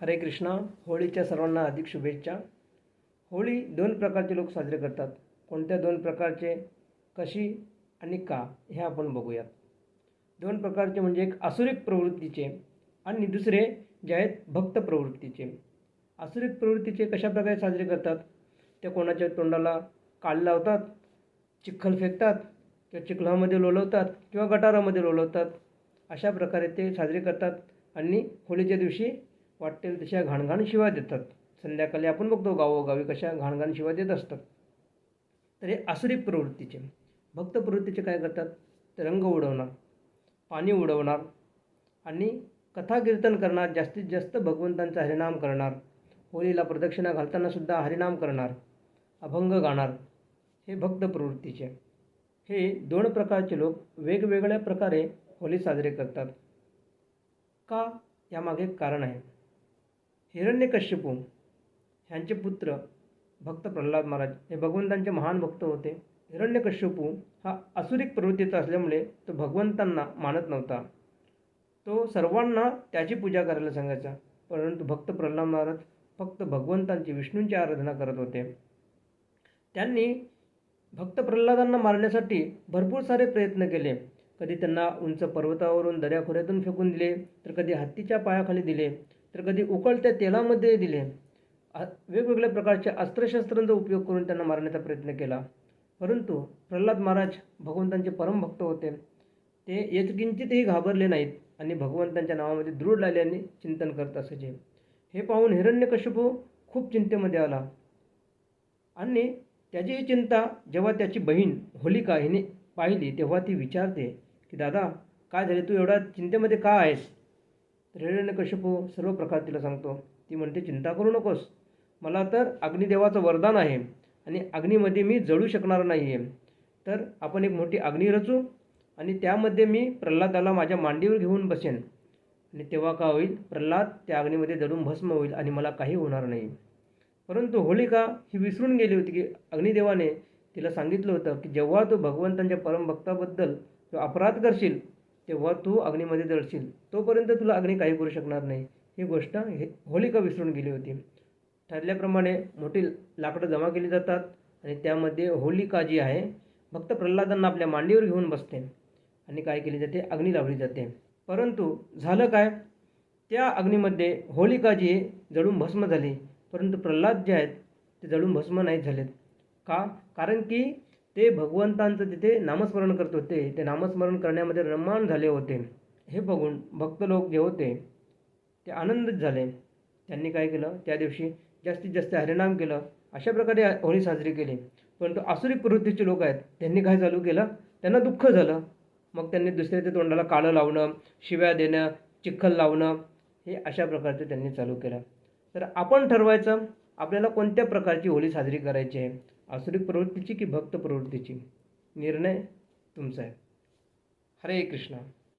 हरे कृष्णा होळीच्या सर्वांना अधिक शुभेच्छा. होळी दोन प्रकारचे लोक साजरे करतात. कोणत्या दोन प्रकारचे कशी आणि का हे आपण बघूयात. दोन प्रकारचे म्हणजे एक आसुरिक प्रवृत्तीचे आणि दुसरे जे आहेत भक्त प्रवृत्तीचे. आसुरिक प्रवृत्तीचे कशाप्रकारे साजरे करतात? ते कोणाच्या तोंडाला काळ लावतात चिखल फेकतात किंवा चिखलामध्ये लोलवतात किंवा गटारामध्ये लोलवतात अशा प्रकारे ते साजरे करतात. आणि होळीच्या दिवशी वाटेल तशा घाणघाण शिवाय देतात. संध्याकाळी आपण बघतो गावोगावी कशा घाणघाण शिवाय देत असतात. तर हे आसुरी प्रवृत्तीचे. भक्त प्रवृत्तीचे काय करतात? ते रंग उडवणार पाणी उडवणार आणि कथा कीर्तन करणार जास्तीत जास्त भगवंतांचा हरिनाम करणार होळीला प्रदक्षिणा घालताना सुद्धा हरिनाम करणार अभंग गाणार. हे भक्त प्रवृत्तीचे. हे दोन प्रकारचे लोक वेगवेगळ्या प्रकारे होळी साजरे करतात. का यामागे एक कारण आहे? हिरण्यकश्यपू ह्यांचे पुत्र भक्त प्रल्हाद महाराज हे भगवंतांचे महान भक्त होते. हिरण्यकश्यपू हा असुरिक प्रवृत्तीचा असल्यामुळे तो भगवंतांना मानत नव्हता. तो सर्वांना त्याची पूजा करायला सांगायचा परंतु भक्त प्रल्हाद महाराज फक्त भगवंतांची विष्णूंची आराधना करत होते. त्यांनी भक्त प्रल्हादांना मारण्यासाठी भरपूर सारे प्रयत्न केले. कधी त्यांना उंच पर्वतावरून दर्याखोऱ्यातून फेकून दिले तर कधी हत्तीच्या पायाखाली दिले. तर कधी उकळत्या तेलामध्ये दिले. वेगवेगळ्या प्रकारच्या अस्त्रशस्त्रांचा उपयोग करून त्यांना मारण्याचा प्रयत्न केला. परंतु प्रल्हाद महाराज भगवंतांचे परमभक्त होते. ते यचकिंचितही घाबरले नाहीत आणि भगवंतांच्या नावामध्ये दृढ लागल्याने चिंतन करत असायचे. हे पाहून हिरण्यकश्यपू खूप चिंतेमध्ये आला. आणि त्याची ही चिंता जेव्हा त्याची बहीण होलिका हिने पाहिली तेव्हा ती विचारते की दादा काय झाले? तू एवढा चिंतेमध्ये का आहेस? हिरण्यकश्यपू सर्व प्रकार तिला सांगतो. ती म्हणते चिंता करू नकोस. मला तर अग्निदेवाचं वरदान आहे आणि अग्नीमध्ये मी जळू शकणार नाही आहे तर आपण एक मोठी अग्नी रचू आणि त्यामध्ये मी प्रल्हादाला माझ्या मांडीवर घेऊन बसेन. आणि तेव्हा का होईल? प्रल्हाद त्या अग्नीमध्ये जळून भस्म होईल आणि मला काही होणार नाही. परंतु होलिका ही विसरून गेली होती की अग्निदेवाने तिला सांगितलं होतं की जेव्हा तू भगवंतांच्या परमभक्ताबद्दल तू अपराध करशील तेव्हा तू अग्नीमध्ये जळशील तोपर्यंत तुला अग्नी काही करू शकणार नाही. ही गोष्ट हे होलिका विसरून गेली होती. ठरल्याप्रमाणे मोठी लाकडं जमा केली जातात आणि त्यामध्ये होलिका जी आहे भक्त प्रल्हादांना आपल्या मांडीवर घेऊन बसते आणि काय केली जाते? अग्नी लावली जाते. परंतु झालं काय? त्या अग्नीमध्ये होलिका जी जळून भस्म झाली. परंतु प्रल्हाद जे आहेत ते जळून भस्म नाही झालेत. का? कारण की ते भगवंतांचं तिथे नामस्मरण करत होते ते नामस्मरण करण्यामध्ये रममाण झाले होते. हे बघून भक्त लोक जे होते ते आनंदित झाले. त्यांनी काय केलं? त्या दिवशी जास्तीत जास्त हरिनाम केलं. अशा प्रकारे होळी साजरी केली. परंतु आसुरी प्रवृत्तीचे लोक आहेत त्यांनी काय चालू केलं? त्यांना दुःख झालं. मग त्यांनी दुसऱ्याच्या तोंडाला काळं लावणं शिव्या देणं चिखल लावणं हे अशा प्रकारचं त्यांनी चालू केलं. तर आपण ठरवायचं आपल्याला कोणत्या प्रकारची होळी साजरी करायची आहे? आसुरिक प्रवृत्तीची की भक्त प्रवृत्तीची? निर्णय तुमचा आहे. हरे कृष्णा.